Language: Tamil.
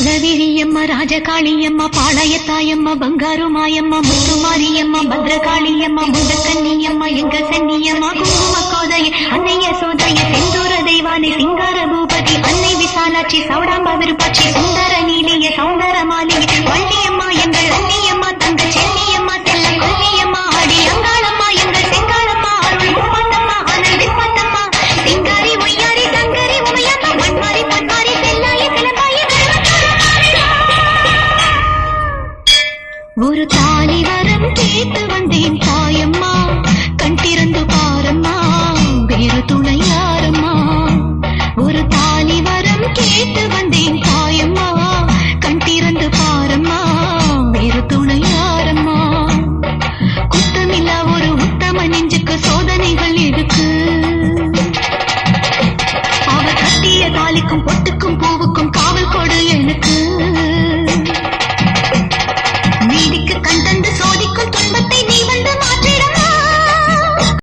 மாரியம்மா ராஜகாளியம்மா பாளையத்தாயம்மா பங்காரு மாயம்மா முத்து மாரியம்மா பத்ரகாளியம்மா முண்டக்கன்னியம்மா எங்க சன்னியம்மா குங்கும கோதைய அன்னைய சோதைய செந்தூர தெய்வானை சிங்கார பூபதி அன்னை விசாலாட்சி சௌடாம்பா விருப்பாட்சி சுந்தர ஒரு தாலி வரம் கேட்டு வந்தேன் தாயம்மா. கண் திறந்து பாரம்மா. வேறு துணை யாரம்மா? ஒரு தாலி வரம் கேட்டு வந்தேன் தாயம்மா. கண் திறந்து பாரம்மா. வேறு துணை யாரம்மா? குத்தமில்லா ஒரு உத்தம நெஞ்சுக்கு சோதனைகள் இருக்கு. அவர் கட்டிய தாலிக்கும் பொட்டுக்கும்